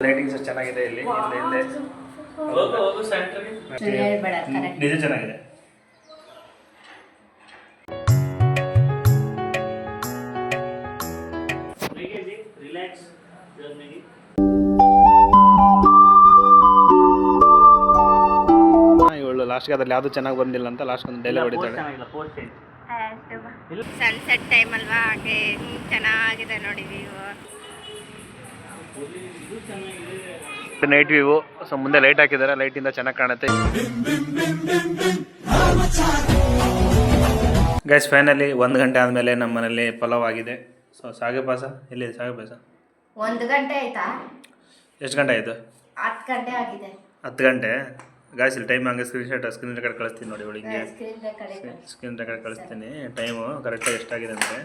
Lightings ಚೆನ್ನಾಗಿದೆ ಇಲ್ಲಿ ಹಿಂದೆ. ಹಿಂದೆ. ನಿಜ ಚೆನ್ನಾಗಿದೆ. ಇವಳು ಲಾಸ್ಟ್ಗೆ ಅದ್ರಲ್ಲಿ ಯಾವುದು ಚೆನ್ನಾಗಿ ಬಂದಿಲ್ಲ ಅಂತ ಲಾಸ್ಟ್ ಒಂದು ಡೈಲಾಗ್ ಹೊಡಿತಾಳೆ. ಚೆನ್ನಾಗಿಲ್ಲ ಪೋಸ್ಟ್ ಸನ್ಸೆಟ್ ಟೈಮ್ ಅಲ್ವಾ? ಹಾಗೆ ಚೆನ್ನಾಗಿದೆ ನೋಡಿ ವ್ಯೂ ನೈಟ್ ವ್ಯೂ ಸೊ ಮುಂದೆ ಲೈಟ್ ಹಾಕಿದ್ದಾರೆ. ಲೈಟಿಂದ ಚೆನ್ನಾಗಿ ಕಾಣುತ್ತೆ. ಗೈಸ್ ಫೈನಲಿ ಒಂದು ಗಂಟೆ ಆದಮೇಲೆ ನಮ್ಮ ಮನೇಲಿ ಪಲಾವ್ ಆಗಿದೆ. ಸೊ ಸಾಗೆ ಪಾಸ ಎಲ್ಲಿದೆ ಸಾಗೆ ಪಾಸ ಒಂದು ಗಂಟೆ ಆಯ್ತಾ? ಎಷ್ಟು ಗಂಟೆ ಆಯಿತು? ಹತ್ತು ಗಂಟೆ ಆಗಿದೆ. ಹತ್ತು ಗಂಟೆ? ಗಾಯ್ಸ್ ಇಲ್ಲಿ ಟೈಮ್ ಹಂಗೆ ಸ್ಕ್ರೀನ್ ಶಾಟ್ ಸ್ಕ್ರೀನ್ ರೆಕಾರ್ಡ್ ಕಳಿಸ್ತೀನಿ ನೋಡಿ ಕಡೆ ಸ್ಕ್ರೀನ್ ರೆಕಾರ್ಡ್ ಕಳಿಸ್ತೀನಿ. ಟೈಮು ಕರೆಕ್ಟಾಗಿ ಎಷ್ಟಾಗಿದೆ ಅಂದರೆ.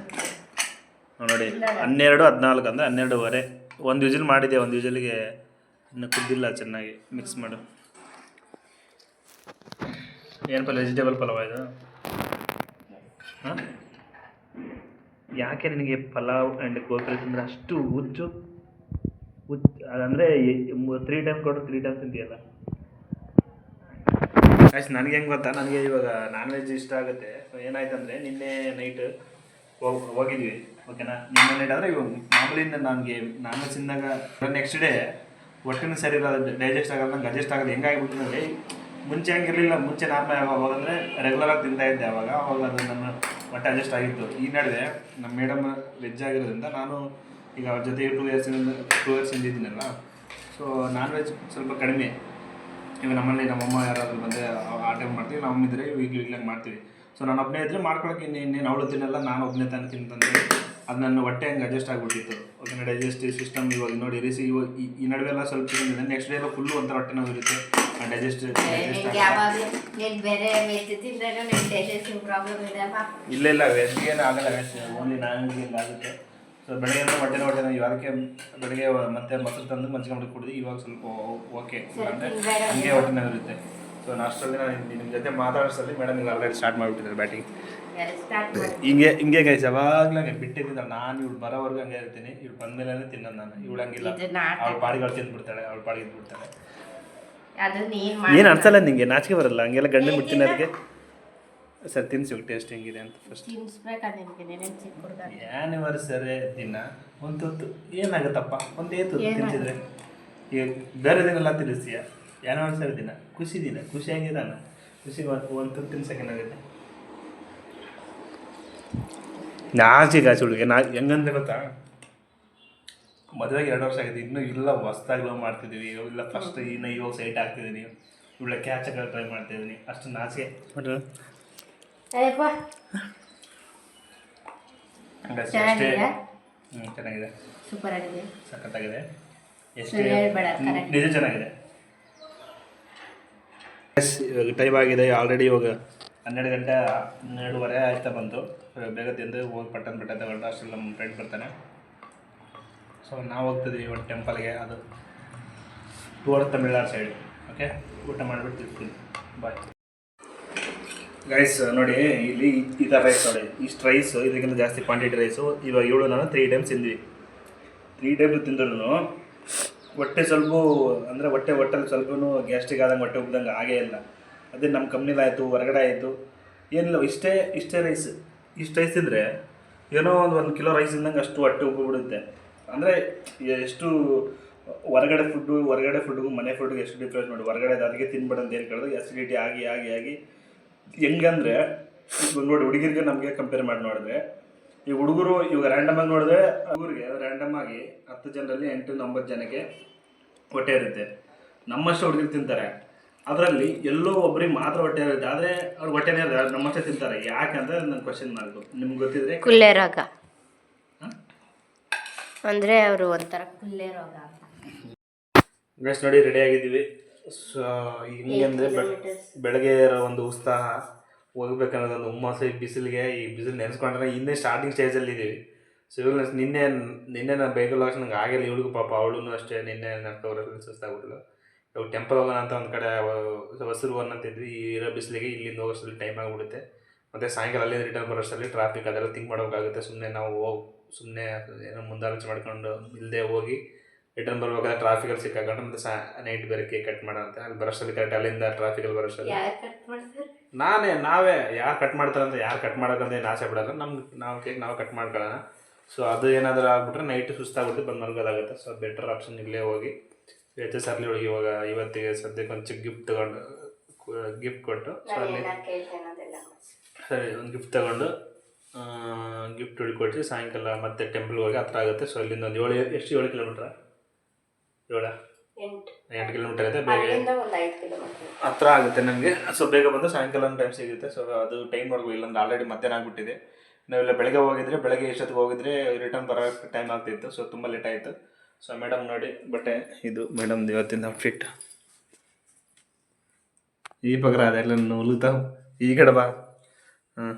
ನೋಡಿ ಹನ್ನೆರಡು ಹದಿನಾಲ್ಕು ಅಂದರೆ ಹನ್ನೆರಡುವರೆ. ಒಂದು ವಿಜಿಲ್ ಮಾಡಿದೆ, ಒಂದು ವಿಜಿಲ್ಗೆ ಇನ್ನು ಕುದ್ದಿಲ್ಲ ಚೆನ್ನಾಗಿ ಮಿಕ್ಸ್ ಮಾಡು. ಏನು ಪಲ್ಯ ವೆಜಿಟೇಬಲ್ ಪಲಾವ್ ಇದು? ಹಾಂ? ಯಾಕೆ ನಿನಗೆ ಪಲಾವ್ ಆ್ಯಂಡ್ ಗೋಕರಿ ತಿಂದರೆ ಅಷ್ಟು ಹುಚ್ಚು ಹುಚ್ಚು ಅದಂದರೆ ತ್ರೀ ಟೈಮ್ ಕೊಟ್ಟರು ತ್ರೀ ಟೈಮ್ ತಿಂತೀಯಲ್ಲ. ಆಯ್ತು ನನಗೆ ಹೆಂಗೆ ಗೊತ್ತಾ? ನನಗೆ ಇವಾಗ ನಾನ್ ವೆಜ್ ಇಷ್ಟ ಆಗುತ್ತೆ. ಏನಾಯ್ತು ಏನಾಯ್ತಂದರೆ, ನಿನ್ನೆ ನೈಟ್ ಹೋಗಿದ್ವಿ. ಓಕೆನಾ? ನಿನ್ನೆ ನೈಟ್ ಆದರೆ ಇವಾಗ ಮಾಮೂಲಿ ನನಗೆ, ನಾನ್ ವೆಜ್ ತಿಂದಾಗ ನೆಕ್ಸ್ಟ್ ಡೇ ಒಟ್ಟಿನ ಸರಿ ಇರೋದು ಡೈಜೆಸ್ಟ್ ಆಗಲ್ಲ ನಂಗೆ ಅಡ್ಜಸ್ಟ್ ಆಗೋದು ಹೆಂಗಾಗಿಬಿಟ್ಟು ನೋಡಿ ಮುಂಚೆ ಹಂಗಿರಲಿಲ್ಲ, ಮುಂಚೆ ನಾರ್ಮಲ್ ಯಾವಾಗ ಅಂದರೆ ರೆಗ್ಯುಲರಾಗಿ ತಿಂತಾ ಇದ್ದೆ ಅವಾಗ ಅವಾಗ ಅದು ನನ್ನ ಹೊಟ್ಟೆ ಅಡ್ಜಸ್ಟ್ ಆಗಿತ್ತು. ಈ ನಡುವೆ ನಮ್ಮ ಮೇಡಮ್ ವೆಜ್ ಆಗಿರೋದ್ರಿಂದ ನಾನು ಈಗ ಅವ್ರ ಜೊತೆ ಟೂ ಇಯರ್ಸಿಂದ ಟೂ ಇಯರ್ಸ್ ಇದ್ದಿದ್ದೀನಲ್ಲ ಸೊ ನಾನ್ ವೆಜ್ ಸ್ವಲ್ಪ ಕಡಿಮೆ. ಈಗ ನಮ್ಮಲ್ಲಿ ನಮ್ಮಮ್ಮ ಯಾರಾದರೂ ಬಂದರೆ ಆ ಟೈಮ್ ಮಾಡ್ತೀವಿ ನಮ್ಮ ಇದ್ದರೆ ವೀಕ್ಲಿ ವೀಕ್ಲಾಗಿ ಮಾಡ್ತೀವಿ. ಸೊ ನಾನು ಒಬ್ಬನೇ ಇದ್ದರೆ ಮಾಡ್ಕೊಳಕ್ಕೆ ಇನ್ನು ಇನ್ನೇನು ಅವಳು ತಿನ್ನಲ್ಲ, ನಾನು ಒಬ್ಬನೇ ತಾನು ತಿಂತಂದ್ರೆ ಅದು ನನ್ನ ಹೊಟ್ಟೆ ಹಂಗೆ ಅಡ್ಜಸ್ಟ್ ಆಗಿಬಿಟ್ಟಿತ್ತು. ಓಕೆ ಡೈಜೆಸ್ಟಿವ್ ಸಿಸ್ಟಮ್ ಇವಾಗ ನೋಡಿ ರೀಸಿ ಇವಾಗ ಈ- ನಡುವೆ ಎಲ್ಲ ಸ್ವಲ್ಪ ತಿಂದಿದೆ ನೆಕ್ಸ್ಟ್ ಡೇ ಎಲ್ಲ ಫುಲ್ಲು ಒಂಥರ ಹೊಟ್ಟೆ ನೋವು ಇರುತ್ತೆ. ಡೈಜೆಸ್ಟಿವ್ ಇಲ್ಲ ಇಲ್ಲ ವೆಜ್ಗೆ ಆಗಲ್ಲ ವೆಜ್ ಓನ್ಲಿ ನಾನ್ ವೆಜ್ಗೆ ಆಗುತ್ತೆ. ಸೊ ಬೆಳಗ್ಗೆ ಅಂದ್ರೆ ಹೊಟ್ಟೆ ಹೊಟ್ಟೆ ನೋವು. ಬೆಳಗ್ಗೆ ಮತ್ತೆ ಮೊಸರು ತಂದು ಮಜ್ಜಿಗೆ ಕುಡಿದು ಇವಾಗ ಸ್ವಲ್ಪ ಓಕೆ ಅಂದರೆ ಹಂಗೆ. ಹೊಟ್ಟೆ ನೋವು ಇರುತ್ತೆ. ಸೊ ಅಷ್ಟರಲ್ಲಿ ನಾನು ನಿಮ್ಮ ಜೊತೆ ಮಾತಾಡಿಸಲ್ಲಿ ಮೇಡಮ್ ಈಗ ಆಲ್ರೆಡಿ ಸ್ಟಾರ್ಟ್ ಮಾಡಿಬಿಟ್ಟಿದ್ದಾರೆ ಬ್ಯಾಟಿಂಗ್ ಹಿಂಗೆ ಹಿಂಗೆ ಗೈಸ್ ಯಾವಾಗಲೂ ಹಂಗೆ ಬಿಟ್ಟಿದ್ದಿಲ್ಲ ನಾನು. ಇವ್ಳು ಬರೋವರೆಗೂ ಹಂಗೆ ಇರ್ತೀನಿ. ಇವ್ಳು ಬಂದಮೇಲೆ ತಿನ್ನೋದು ನಾನು. ಇವಳು ಹಂಗಿಲ್ಲ. ಅವಳ ಪಾಡಿಗೆ ಅವಳು ತಿಂದ್ಬಿಡ್ತಾಳೆ ಅವಳ ಪಾಡಿಗೆ ನೀನ್ ಏನು ಅನ್ಸಲ್ಲ ನಿಂಗೆ? ನಾಚಿಕೆ ಬರಲ್ಲ. ಹಂಗೆಲ್ಲ ಗಂಡು ಬಿಡ್ತೀನಿ ಅದಕ್ಕೆ ಸರ್ ತಿನ್ಸು ಟೇಸ್ಟ್ ಹೆಂಗಿದೆ ಅಂತ ಫಸ್ಟ್ ಆ್ಯನಿವರ್ಸರಿ ದಿನ. ಒಂದು ತುತ್ತು ಏನಾಗುತ್ತಪ್ಪ? ಒಂದೇ ತುತ್ತು ತಿಂತಿದ್ರೆ ಈಗ ಬೇರೆ ದಿನ ತಿನ್ನಿಸ್ತೀಯ? ಆ್ಯನಿವರ್ಸರಿ ದಿನ ಖುಷಿ ದಿನ ಖುಷಿಯಾಗಿದ್ದಾನ ಖುಷಿ ಒಂದು ಫಿಫ್ಟೀನ್ ಸೆಕೆಂಡ್ ಆಗುತ್ತೆ. ನಾಚಿಗೆ ಆಚೆ ಹುಡುಗಿ. ನಾ ಹೆಂಗಂದ್ರೆ ಗೊತ್ತಾ? ಮದುವೆಗೆ ಎರಡು ವರ್ಷ ಆಗಿದೆ. ಇನ್ನೂ ಇಲ್ಲ ಹೊಸ್ದಾಗಿ ಲವ್ ಮಾಡ್ತಿದ್ದೀವಿ ಇಲ್ಲ ಫಸ್ಟ್ ಇನ್ನು ಇವಾಗ ಸೈಟ್ ಆಗ್ತಿದ್ದೀನಿ ಇವಳ ಕ್ಯಾಚಕ್ಕೆ ಟ್ರೈ ಮಾಡ್ತಿದ್ದೀನಿ ಅಷ್ಟು ನಾಚಿಗೆ ಅಷ್ಟೇ? ಹ್ಞೂ ಚೆನ್ನಾಗಿದೆ. ಸೂಪರ್ ಆಗಿದೆ. ಸಖತ್ತಾಗಿದೆ. ಎಷ್ಟು ನಿಜ ಚೆನ್ನಾಗಿದೆ. ಎಸ್ ಇವಾಗ ಟೈಮ್ ಆಗಿದೆ ಆಲ್ರೆಡಿ ಇವಾಗ. ಹನ್ನೆರಡು ಗಂಟೆ ಹನ್ನೆರಡುವರೆ ಆಯ್ತಾ ಬಂತು. ಬೇಗ ತಿಂದು ಹೋಗಿ ಪಟ್ಟನ್ ಬೆಟ್ಟ ತಗೊಂಡು ಅಷ್ಟರಲ್ಲಿ ನಮ್ಮ ಫ್ರೆಂಡ್ ಬರ್ತಾನೆ. ಸೊ ನಾವು ಹೋಗ್ತಿದ್ವಿ ಇವತ್ತು ಟೆಂಪಲ್ಗೆ ಅದು ಟೂರ್ ತಮಿಳ್ನಾಡು ಸೈಡ್ ಓಕೆ ಊಟ ಮಾಡಿಬಿಟ್ಟು ತಿರ್ತೀನಿ ಬಾಯ್ ಗೈಸ್ ನೋಡಿ, ಇಲ್ಲಿ ಈ ಥರ ರೈಸ್ ನೋಡಿ. ಇಷ್ಟು ರೈಸು ಇದಕ್ಕಿಂತ ಜಾಸ್ತಿ ಕ್ವಾಂಟಿಟಿ ರೈಸು ಇವಾಗ ಏಳು, ನಾನು ತ್ರೀ ಟೈಮ್ಸ್ ತಿಂದ್ವಿ. ತ್ರೀ ಟೈಮ್ಸ್ ತಿಂದ್ರೂ ಹೊಟ್ಟೆ ಸ್ವಲ್ಪ, ಅಂದರೆ ಹೊಟ್ಟೆ ಹೊಟ್ಟೆಲಿ ಸ್ವಲ್ಪನೂ ಗ್ಯಾಸ್ಟ್ರಿಕ್ ಆದಂಗೆ ಹೊಟ್ಟೆ ಉಬ್ದಂಗೆ ಆಗೇ ಇಲ್ಲ. ಅದೇ ನಮ್ಮ ಕಂಪ್ನಿಲಿ ಆಯಿತು ಹೊರಗಡೆ ಆಯಿತು ಏನಿಲ್ಲ, ಇಷ್ಟೇ ಇಷ್ಟೇ ರೈಸ್ ಇಷ್ಟು ರೈಸ್ ತಿಂದರೆ ಏನೋ ಒಂದು ಒಂದು ಕಿಲೋ ರೈಸ್ ಇದ್ದಂಗೆ ಅಷ್ಟು ಹೊಟ್ಟೆ ಉಬ್ಬಿಬಿಡುತ್ತೆ ಅಂದರೆ ಎಷ್ಟು ಹೊರಗಡೆ ಫುಡ್ಡು ಹೊರಗಡೆ ಫುಡ್ಗೂ ಮನೆ ಫುಡ್ಗೆ ಎಷ್ಟು ಡಿಫ್ರೆನ್ಸ್ ಮಾಡಿ ಹೊರಗಡೆ ಅದಕ್ಕೆ ತಿನ್ಬೇಡ ಅಂತ ಏನು ಕೇಳಿದ್ರೆ ಅಸಿಡಿಟಿ ಆಗಿ ಆಗಿ ಆಗಿ. ಹೆಂಗಂದರೆ ನೋಡಿ, ಹುಡುಗಿರಿಗೆ ನಮಗೆ ಕಂಪೇರ್ ಮಾಡಿ ನೋಡಿದ್ರೆ ಈ ಹುಡುಗರು ಇವಾಗ ರ್ಯಾಂಡಮ್ ಆಗಿ ನೋಡಿದ್ರೆ ಹುಡುಗರಿಗೆ ರ್ಯಾಂಡಮ್ ಆಗಿ ಹತ್ತು ಜನರಲ್ಲಿ ಎಂಟು ಒಂಬತ್ತು ಜನಕ್ಕೆ ಹೊಟ್ಟೆ ಇರುತ್ತೆ ನಮ್ಮಷ್ಟು ಹುಡುಗರು ತಿಂತಾರೆ. ಅದರಲ್ಲಿ ಎಲ್ಲೋ ಒಬ್ರಿಗೆ ಮಾತ್ರ ಹೊಟ್ಟೆ ಇರುತ್ತೆ ಆದರೆ ಅವ್ರು ಹೊಟ್ಟೆನೇ ಇರಲ್ಲ ನಮ್ಮಷ್ಟೇ ತಿಂತಾರೆ. ಯಾಕಂದ್ರೆ ನನ್ನ ಕ್ವಶನ್ ಮಾರ್ಕು ನಿಮ್ಗೆ ಗೊತ್ತಿದ್ರೆ ಕುಲ್ಲೆ ರೋಗ. ಅಂದರೆ ಅವರು ಒಂಥರ ಕುಲ್ಲೆ ರೋಗ. ಗೈಸ್ ನೋಡಿ ರೆಡಿ ಆಗಿದ್ದೀವಿ. ಸೊ ಹಿಂಗೆ ಅಂದರೆ ಬೆಳಗ್ಗೆ ಇರೋ ಒಂದು ಉತ್ಸಾಹ. ಹೋಗ್ಬೇಕನ್ನೋದು ಒಂದು ಹುಮ್ಮಸ್ಸು ಈ ಬಿಸಿಲಿಗೆ. ಈ ಬಿಸಿಲು ನೆನೆಸ್ಕೊಂಡ್ರೆ ಇನ್ನೇ ಸ್ಟಾರ್ಟಿಂಗ್ ಸ್ಟೇಜಲ್ಲಿ ಇದ್ದೀವಿ ಸಿವಿಲ್ನೆಸ್ ನಿನ್ನೆ ನಿನ್ನೆ ನಾನು ಬೇಗ ಲಾಸ್ಟ್ ನಂಗೆ ಆಗಿಲ್ಲ. ಇವಳಿಗೂ ಪಾಪ ಅವಳು ಅಷ್ಟೇ. ನಿನ್ನೆ ನಡ್ಕೊಬರೋದು ಸುಸ್ತಾಗ್ಬಿಟ್ಲು ಇವಾಗ ಟೆಂಪಲ್ ಹೋಗೋಣ ಅಂತ ಒಂದು ಕಡೆ ಹೊಸರು ಅನ್ನಂತಿದ್ವಿ ಈ ಇರೋ ಬಿಸಿಲಿಗೆ ಇಲ್ಲಿಂದ ಹೋಗೋಷ್ಟರಲ್ಲಿ ಟೈಮ್ ಆಗಿಬಿಡುತ್ತೆ. ಮತ್ತು ಸಾಯಂಕಾಲ ಅಲ್ಲಿಂದ ರಿಟರ್ನ್ ಬರೋಷ್ಟರಲ್ಲಿ ಟ್ರಾಫಿಕ್ ಅದೆಲ್ಲ ತಿಂಕ್ ಮಾಡೋಕ್ಕಾಗುತ್ತೆ ಸುಮ್ಮನೆ ನಾವು ಹೋಗಿ ಸುಮ್ಮನೆ ಏನೋ ಮುಂದಾಲೋಚನೆ ಮಾಡ್ಕೊಂಡು ಇಲ್ಲದೆ ಹೋಗಿ ರಿಟರ್ನ್ ಬರ್ಬೇಕಾದ್ರೆ ಟ್ರಾಫಿಕಲ್ಲಿ ಸಿಕ್ಕಾಕೊಂಡು ಮತ್ತೆ ಸಾ ನೈಟ್ ಬೇರೆ ಕೇಕ್ ಕಟ್ ಮಾಡೋಂತೆ ಅಲ್ಲಿ ಬರೋಷ್ಟಲ್ಲಿ ಕರೆಕ್ಟ್ ಅಲ್ಲಿಂದ ಟ್ರಾಫಿಕಲ್ಲಿ ಬರೋಷ್ಟಲ್ಲಿ ನಾನೇ ನಾವೇ ಯಾರು ಕಟ್ ಮಾಡ್ತಾರಂತ ಯಾರು ಕಟ್ ಮಾಡೋಕ್ಕಂತ ಏನು ಆಸೆ ಬಿಡಲ್ಲ ನಮ್ಗೆ ನಾವು ಕೇಕ್ ನಾವು ಕಟ್ ಮಾಡ್ಕೊಳ್ಳೋಣ. ಸೊ ಅದು ಏನಾದರೂ ಆಗ್ಬಿಟ್ರೆ ನೈಟ್ ಸುಸ್ತಾಗ್ಬಿಟ್ಟು ಬಂದು ಮಲ್ಗೋದಾಗುತ್ತೆ ಸೊ ಬೆಟರ್ ಆಪ್ಷನ್ ಇಲ್ಲೇ ಹೋಗಿ ಎಚ್ ಎಸ್ ಅರ್ಲಿ ಹೋಗಿ ಇವಾಗ ಇವತ್ತಿಗೆ ಸದ್ಯಕ್ಕೆ ಒಂದು ಚಿಕ್ಕ ಗಿಫ್ಟ್ ತಗೊಂಡು ಗಿಫ್ಟ್ ಕೊಟ್ಟು ಸೊ ಅಲ್ಲಿ ಸರಿ ಒಂದು ಗಿಫ್ಟ್ ತಗೊಂಡು ಗಿಫ್ಟ್ ಹುಡುಕೊಟ್ಟು ಸಾಯಂಕಾಲ ಮತ್ತೆ ಟೆಂಪಲ್ಗೆ ಹೋಗಿ ಹತ್ರ ಆಗುತ್ತೆ. ಸೊ ಅಲ್ಲಿಂದ ಒಂದು ಏಳು ಎಷ್ಟು ಏಳು ಕಿಲೋಮೀಟ್ರ ಏಳ? ಎಂಟು. ಎಂಟು ಕಿಲೋಮೀಟರ್ ಇದೆ ಬೇಗ ಅಲ್ಲಿಂದ ಒಂದು ಐದು ಕಿಲೋಮೀಟರ್ ಹತ್ರ ಆಗುತ್ತೆ ನನಗೆ ಸೊ ಬೇಗ ಬಂದು ಸಾಯಂಕಾಲ ಟೈಮ್ ಸಿಗುತ್ತೆ. ಸೊ ಅದು ಟೈಮ್ ನೋಡ್ಬೇಕು ಇಲ್ಲಂದ್ರೆ ಆಲ್ರೆಡಿ ಮಧ್ಯಾಹ್ನ ಆಗಿಬಿಟ್ಟಿದೆ. ನಾವೆಲ್ಲ ಬೆಳಗ್ಗೆ ಹೋಗಿದ್ರೆ ಬೆಳಗ್ಗೆ ಎಷ್ಟೊತ್ತಿಗೆ ಹೋಗಿದ್ರೆ ರಿಟರ್ನ್ ಬರೋ ಟೈಮ್ ಆಗ್ತಿತ್ತು. ಸೊ ತುಂಬ ಲೇಟ್ ಆಯಿತು. ಸೊ ಮೇಡಮ್ ನೋಡಿ ಬಟ್ಟೆ ಇದು ಮೇಡಮ್ ಇವತ್ತಿನ ಔಟ್ಫಿಟ್ ಈ ಪಗರ ಅದೆಲ್ಲ ಉಲುತಾವ್ ಈ ಕಡೆ ಬಾ. ಹಾಂ.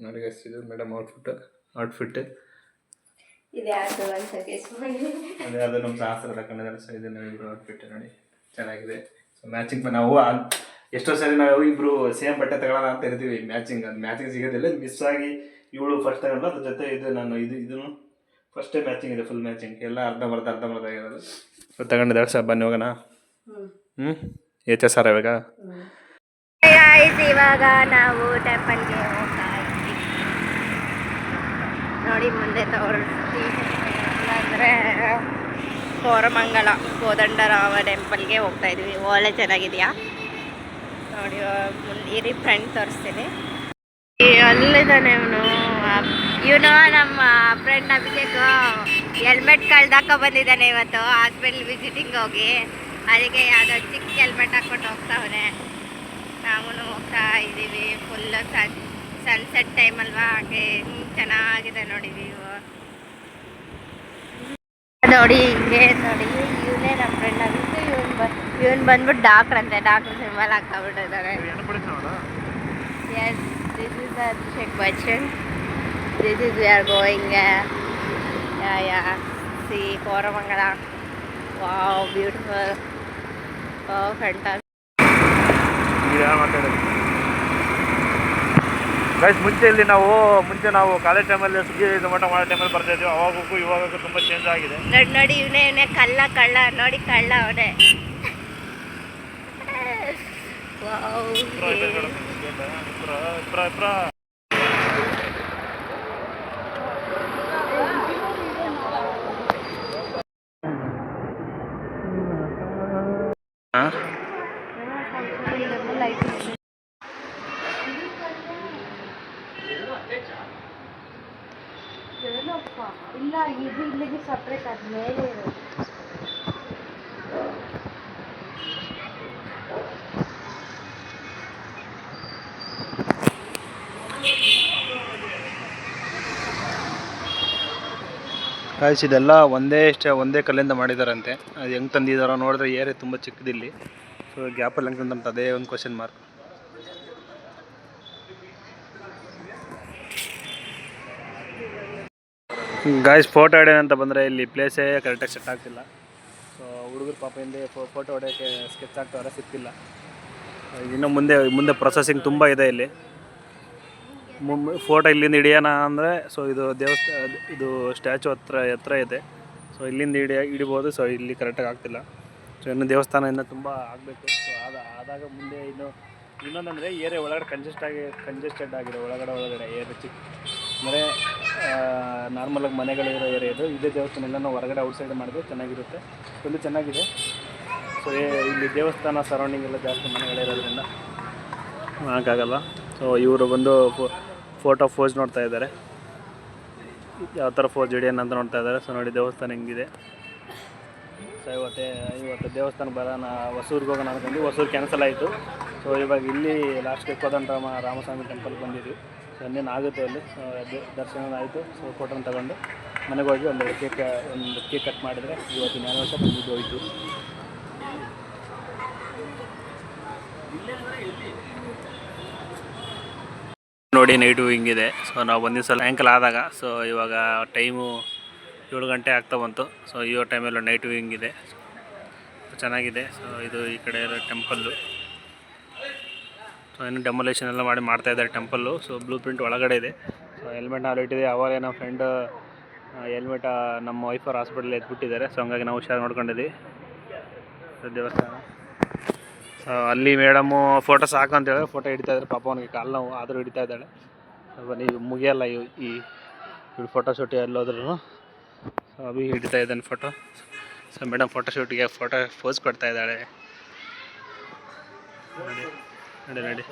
ನೋಡಿ ಇದು ಮೇಡಮ್ ಔಟ್ಫಿಟ್ ಔಟ್ಫಿಟ್ ಇದು ಯಾವುದು ಅಂತ ಗೆಸ್ ಮಾಡಿ. ಅದೇ ಅದು ನಮ್ಮ ಶಾಸ್ತ್ರ ತಗೊಂಡಿದ್ದಾರೆ ಸೊ ಇಬ್ರು ಔಟ್ಫಿಟ್ ನೋಡಿ. ಚೆನ್ನಾಗಿದೆ. ಸೊ ಮ್ಯಾಚಿಂಗ್ ನಾವು ಎಷ್ಟೋ ಸರಿ ನಾವು ಇಬ್ರು ಸೇಮ್ ಬಟ್ಟೆ ತಗೊಳ್ಳೋಣ ಅಂತ ಇರ್ತೀವಿ. ಮ್ಯಾಚಿಂಗ್ ಅದು ಮ್ಯಾಚಿಂಗ್ ಸಿಗೋದಿಲ್ಲ. ಮಿಸ್ ಆಗಿ ಇವಳು ಫಸ್ಟ್ ತಗೊಂಡು ಅದ್ರ ಜೊತೆ ಇದು ನಾನು ಇದು ಇದನ್ನು ಫಸ್ಟೇ ಮ್ಯಾಚಿಂಗ್ ಇದೆ ಫುಲ್ ಮ್ಯಾಚಿಂಗ್ ಎಲ್ಲ ಅರ್ಧ ಬರ್ದ ಅರ್ಧ ಬರ್ದ ಆಗಿರೋದು. ಸೊ ತಗೊಂಡಿದ್ದಾಳೆ ಸರ್ ಬನ್ನಿ ಹೋಗೋಣ. ಹ್ಞೂ ಎಚ್ ಎಸ್ ಆರ್ ಇವಾಗ? ಇವಾಗ ನಾವು ಟೆಂಪಲ್ಗೆ ಹೋಗ್ತಾ ಇದ್ವಿ ನೋಡಿ ಮುಂದೆ ತೋರಿಸ್ತೀವಿ ಅಂದರೆ, ಕೋರಮಂಗಲ ಕೋದಂಡರಾಮ ಟೆಂಪಲ್ಗೆ ಹೋಗ್ತಾ ಇದ್ವಿ. ಒಳ್ಳೆ ಚೆನ್ನಾಗಿದೆಯಾ? ನೋಡಿ ಇರಿ ಫ್ರೆಂಡ್ ತೋರಿಸ್ತೀನಿ. ಅಲ್ಲಿದ್ದಾನೆ ಇವನು ಇವನು ನಮ್ಮ ಫ್ರೆಂಡ್ ಅಭಿಷೇಕ್ ಹೆಲ್ಮೆಟ್ ಕಳ್ದಾಕ ಬಂದಿದ್ದಾನೆ ಇವತ್ತು. ಹಾಸ್ಪಿಟ್ಲ್ ವಿಸಿಟಿಂಗ್ ಹೋಗಿ. ಅದಕ್ಕೆ ಯಾವುದೋ ಚಿಕ್ಕ ಹೆಲ್ಮೆಟ್ ಹಾಕ್ಕೊಂಡು ಹೋಗ್ತಾವನೆ ನಾವು ಹೋಗ್ತಾ ಇದ್ದೀವಿ ಫುಲ್ಲು ಸನ್ ಸನ್ಸೆಟ್ ಟೈಮ್ ಅಲ್ವಾ? ಹಿಂಗ್ ಚೆನ್ನಾಗಿದೆ ನೋಡಿ ವ್ಯೂ ನೋಡಿ ಹಿಂಗೆ ನೋಡಿ ಇವನೇ ನಮ್ಮ ಫ್ರೆಂಡ್ ಆಗಿತ್ತು ಇವನ್ ಬ ಇವನ್ ಬಂದ್ಬಿಟ್ಟು ಡಾಕ್ಟ್ರ್ ಅಂತೆ. Doctor symbol ಹಾಕ್ಬಿಟ್ಟಿದ್ದಾರೆ yes this is the Abhishek Bachchan this is we are going yeah yeah see Koramangala wow beautiful wow fantastic guys ಮುಂಚೆ ಇಲ್ಲಿ ನಾವು ಮುಂಚೆ ನಾವು ಕಾಲೇಜ್ ಟೈಮಲ್ಲಿ ಸುಗ್ಗಿ ಟೊಮೆಟೊ ಮಾಡೋ ಟೈಮಲ್ಲಿ ಬರ್ತಾ ಇದ್ವಿ. ಅವಾಗಕ್ಕೂ ಇವಾಗಕ್ಕೂ ತುಂಬ ಚೇಂಜ್ ಆಗಿದೆ. ನೋಡಿ ನೋಡಿ ಇವನೇ ಇವನೇ ಕಳ್ಳ ಕಳ್ಳ. ನೋಡಿ ಕಳ್ಳ ಅವನೇ. ಇಲ್ಲ ಇದು ಇಲ್ಲಿಗೆ ಸಪ್ರೇಟ್ ಇದೆಲ್ಲ ಒಂದೇ ಇಷ್ಟೇ, ಒಂದೇ ಕಲ್ಲಿಂದ ಮಾಡಿದಾರಂತೆ. ಅದು ಹೆಂಗೆ ತಂದಿದ್ದಾರೋ ನೋಡಿದ್ರೆ ಏರಿಯಾ ತುಂಬ ಚಿಕ್ಕದಿಲ್ಲಿ. ಸೊ ಗ್ಯಾಪಲ್ಲಿ ಹೆಂಗೆ ತಂದಂತ ಅದೇ ಒಂದು ಕ್ವಶನ್ ಮಾರ್ಕ್ ಗಾಯ್ಸ್ ಫೋಟೋ ಅಂತ ಬಂದರೆ ಇಲ್ಲಿ ಪ್ಲೇಸೇ ಕರೆಕ್ಟಾಗಿ ಸೆಟ್ ಆಗ್ತಿಲ್ಲ. ಸೊ ಹುಡುಗರು ಪಾಪ ಹಿಂದೆ ಫೋಟೋ ಹೊಡೆಯೋಕ್ಕೆ ಸ್ಕೆಚ್ ಆಗ್ತಾವ್ರೆ ಸಿಕ್ತಿಲ್ಲ ಇನ್ನು ಮುಂದೆ ಮುಂದೆ ಪ್ರೊಸೆಸಿಂಗ್ ತುಂಬ ಇದೆ ಇಲ್ಲಿ. ಫೋಟೋ ಇಲ್ಲಿಂದ ಹಿಡಿಯೋಣ ಅಂದರೆ ಸೊ ಇದು ದೇವಸ್ಥಾನ ಇದು ಸ್ಟ್ಯಾಚು ಹತ್ರ ಹತ್ರ ಇದೆ. ಸೊ ಇಲ್ಲಿಂದ ಹಿಡಿಯ ಹಿಡಿಬೋದು ಸೊ ಇಲ್ಲಿ ಕರೆಕ್ಟಾಗಿ ಆಗ್ತಿಲ್ಲ. ಸೊ ಇನ್ನು ದೇವಸ್ಥಾನ ಇನ್ನು ತುಂಬ ಆಗಬೇಕು. ಸೊ ಆದ, ಆದಾಗ ಮುಂದೆ ಇನ್ನು, ಇನ್ನೊಂದಂದರೆ ಏರಿಯಾ ಒಳಗಡೆ ಕಂಜೆಸ್ಟ್ ಆಗಿ ಕಂಜೆಸ್ಟೆಡ್ ಆಗಿದೆ, ಒಳಗಡೆ ಒಳಗಡೆ ಏರಿಯಾ ಚಿಕ್ಕ ಅಂದರೆ ನಾರ್ಮಲಾಗಿ ಮನೆಗಳಿರೋ ಏರಿಯಾ ಇದು. ಇದೇ ದೇವಸ್ಥಾನ ಎಲ್ಲ ಹೊರಗಡೆ ಔಟ್ಸೈಡ್ ಮಾಡಿದ್ರೆ ಚೆನ್ನಾಗಿರುತ್ತೆ. ಫುಲ್ಲು ಚೆನ್ನಾಗಿದೆ. ಸೊ ಇಲ್ಲಿ ದೇವಸ್ಥಾನ ಸರೌಂಡಿಂಗ್ ಎಲ್ಲ ಜಾಸ್ತಿ ಮನೆಗಳಿರೋದ್ರಿಂದ ಹಾಗಾಗಲ್ಲ. ಸೊ ಇವರು ಬಂದು ಫೋಟೋ ಫೋಸ್ ನೋಡ್ತಾ ಇದ್ದಾರೆ. ಯಾವ ಥರ ಫೋಸ್ ಹಿಡಿಯೋಣ ಅಂತ ನೋಡ್ತಾ ಇದ್ದಾರೆ. ಸೊ ನೋಡಿ ದೇವಸ್ಥಾನ ಹೆಂಗಿದೆ. ಸೊ ಇವತ್ತೇ ಇವತ್ತು ದೇವಸ್ಥಾನ ಬರೋಣ ಹೊಸೂರಿಗೆ ಹೋಗೋಣ ಅನ್ಕೊಂಡು. ಹೊಸೂರು ಕ್ಯಾನ್ಸಲ್ ಆಯಿತು. ಸೊ ಇವಾಗ ಇಲ್ಲಿ ಲಾಸ್ಟ್ ಲಾಸ್ಟ್ಗೆ ರಾಮ ರಾಮಸ್ವಾಮಿ ಟೆಂಪಲ್ ಬಂದಿದ್ವಿ. ಇನ್ನೇನು ಆಗುತ್ತೆ ಅಲ್ಲಿ. ದರ್ಶನ ಆಯಿತು. ಸೊ ಫೋಟೋನ ತಗೊಂಡು ಮನೆಗೆ ಹೋಗಿ ಒಂದು ಕೇಕ್ ಒಂದು ಕೇಕ್ ಕಟ್ ಮಾಡಿದರೆ ಇವತ್ತಿನ ವರ್ಷ ಬಂದಿದ್ದು ಹೋಯಿತು. ನೋಡಿ, ನೈಟು ಹಿಂಗಿದೆ. ಸೊ ನಾವು ಒಂದಿನ ಸಲ ಸಾಯಂಕಾಲ ಆದಾಗ ಸೊ ಇವಾಗ ಟೈಮು ಏಳು ಗಂಟೆ ಆಗ್ತಾ ಬಂತು. ಸೊ ಇವಾಗ ಟೈಮಲ್ಲೂ ನೈಟು ಹಿಂಗಿದೆ. ಚೆನ್ನಾಗಿದೆ. ಸೊ ಇದು ಈ ಕಡೆ ಇರೋ ಟೆಂಪಲ್ಲು ಇನ್ನು ಡೆಮೊಲೇಷನ್ ಎಲ್ಲ ಮಾಡಿ ಮಾಡ್ತಾ ಇದ್ದಾರೆ ಟೆಂಪಲ್ಲು ಸೊ ಬ್ಲೂ ಪ್ರಿಂಟ್ ಒಳಗಡೆ ಇದೆ. ಸೊ ಹೆಲ್ಮೆಟ್ ನಾವು ಇಟ್ಟಿದೆ. ಅವಾಗ ನಮ್ಮ ಫ್ರೆಂಡ್ ಹೆಲ್ಮೆಟ್ ನಮ್ಮ ವೈಫರ್ ಹಾಸ್ಪಿಟಲ್ ಎತ್ಬಿಟ್ಟಿದ್ದಾರೆ. ಸೊ ಹಂಗಾಗಿ ನಾವು ಹುಷಾರು ನೋಡ್ಕೊಂಡಿದ್ವಿ ಸೊ ದೇವಸ್ಥಾನ. ಸೊ ಅಲ್ಲಿ ಮೇಡಮು ಫೋಟೋ ಸಾಕು ಅಂತ ಹೇಳಿದ್ರೆ ಫೋಟೋ ಹಿಡಿತಾ ಇದ್ದಾರೆ. ಪಾಪ ಅವನಿಗೆ ಕಾಲು ನೋವು ಆದರೂ ಹಿಡಿತಾ ಇದ್ದಾಳೆ. ನೀವು ಮುಗಿಯಲ್ಲ ಈ ಫೋಟೋ ಶೂಟ್ ಎಲ್ಲೋದ್ರೂ ಸೊ ಅಭಿ ಹಿಡಿತಾ ಇದ್ದಾನೆ ಫೋಟೋ ಸೊ ಮೇಡಮ್ ಫೋಟೋ ಶೂಟಿಗೆ ಫೋಟೋ ಪೋಸ್ ಕೊಡ್ತಾ ಇದ್ದಾಳೆ. ನೋಡಿ ನೋಡಿ.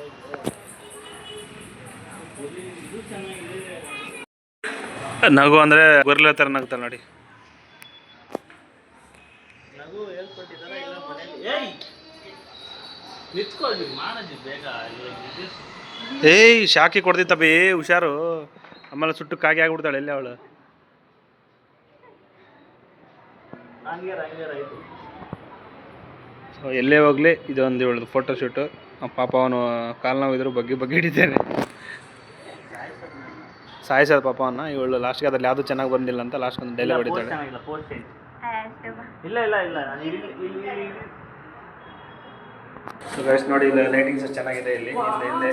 ನಗು ಅಂದರೆ ಗೊರ್ಲೆ ಥರ ನಗ್ತಾಳೆ ನೋಡಿ. ಏಯ್! ಶಾಖಿ ಕೊಡ್ತಿತ್ತಪ್ಪ ಬೇಗ ಏಯ್ ಶಾಕಿ ಕೊಡ್ತಿತ್ತ ಬೇ ಹುಷಾರು. ಆಮೇಲೆ ಸುಟ್ಟು ಕಾಗೆ ಆಗ್ಬಿಡ್ತಾಳೆ ಎಲ್ಲಿ ಅವಳು? ಸೊ ಎಲ್ಲೇ ಹೋಗಲಿ ಇದೊಂದು ಇವಳದು ಫೋಟೋ ಶೂಟು ಪಾಪ ಅವನು ಕಾಲು ನೋವು ಇದ್ರು ಬಗ್ಗೆ ಬಗ್ಗೆ ಹಿಡಿತೇನೆ. ಸಾಯಿಸೋದು ಪಾಪ ಅವನ್ನ ಇವಳು ಲಾಸ್ಟ್ಗೆ ಅದ್ರಲ್ಲಿ ಯಾವುದು ಚೆನ್ನಾಗಿ ಬಂದಿಲ್ಲ ಅಂತ ಲಾಸ್ಟ್ ಒಂದು ಡೈಲಿ ಹೊಡಿತಾಳೆ. ಇಲ್ಲ ಇಲ್ಲ ಇಲ್ಲ. ನಾನು ಇಲ್ಲಿ ಇಲ್ಲಿ ಇಲ್ಲಿ. ಸೊ ಗೈಸ್ ನೋಡಿ ಇಲ್ಲಿ ಲೈಟಿಂಗ್ಸ್ ಚೆನ್ನಾಗಿದೆ ಇಲ್ಲಿ. ಹಿಂದೆ ಹಿಂದೆ.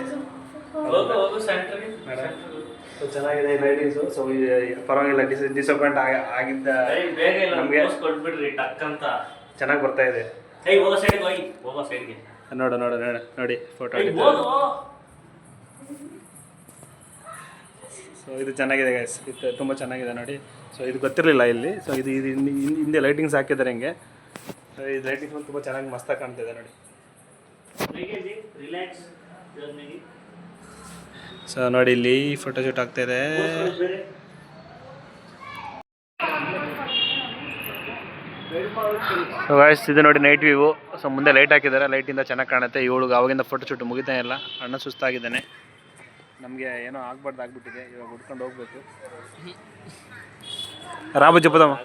ಸೊ ಚೆನ್ನಾಗಿದೆ ಲೈಟಿಂಗ್ಸು ಸೊ ಪರವಾಗಿಲ್ಲ ಡಿಸ್ ಡಿಸಪಾಯಿಂಟ್ ಆಗಿದ್ದ ನಮ್ಗೆ- ಪೋಸ್ಟ್ ಕೊಟ್ಬಿಡ್ರಿ ಟಕ್ ಅಂತ. ಚೆನ್ನಾಗಿ ಬರ್ತಾ ಇದೆ. ಹೋಗೋ ಸೈಡ್ಗೆ ಹೋಗಿ. ಹೋಗೋ ಸೈಡ್ಗೆ ನೋಡು ನೋಡು ನೋಡು ನೋಡಿ ಫೋಟೋ ಸೊ ಇದು ಚೆನ್ನಾಗಿದೆ ಗೈಸ್ ಇದು ತುಂಬ ಚೆನ್ನಾಗಿದೆ ನೋಡಿ. ಸೊ ಇದು ಗೊತ್ತಿರಲಿಲ್ಲ ಇಲ್ಲಿ. ಸೊ ಇದು ಇದು ಹಿಂದೆ- ಲೈಟಿಂಗ್ಸ್ ಹಾಕಿದ್ದಾರೆ ಹಿಂಗೆ. ಸೊ ಇದು ಲೈಟಿಂಗ್ಸ್ ತುಂಬ ಚೆನ್ನಾಗಿ ಮಸ್ತಾಗಿ ಕಾಣ್ತಿದೆ ನೋಡಿ. ಸೊ ನೋಡಿ ಇಲ್ಲಿ ಫೋಟೋ ಶೂಟ್ ಆಗ್ತಾಯಿದೆ ಬೇರೆ ಸೊ ಗಾಯ್ಸ್ ಇದು ನೋಡಿ ನೈಟ್ ವ್ಯೂ ಸೊ ಮುಂದೆ ಲೈಟ್ ಹಾಕಿದ್ದಾರೆ. ಲೈಟಿಂದ ಚೆನ್ನಾಗಿ ಕಾಣುತ್ತೆ. ಇವಳು ಅವಾಗಿಂದ ಫೋಟೋ ಶೂಟ್ ಮುಗಿತಾ ಇಲ್ಲ. ಅಣ್ಣ ಸುಸ್ತಾಗಿದ್ದಾನೆ. ನಮಗೆ ಏನೋ ಆಗ್ಬಾರ್ದು ಆಗ್ಬಿಟ್ಟಿದೆ. ಇವಾಗ ಹುಡ್ಕೊಂಡು ಹೋಗ್ಬೇಕು. ರಾಮ ಜಪದಮ್ಮ.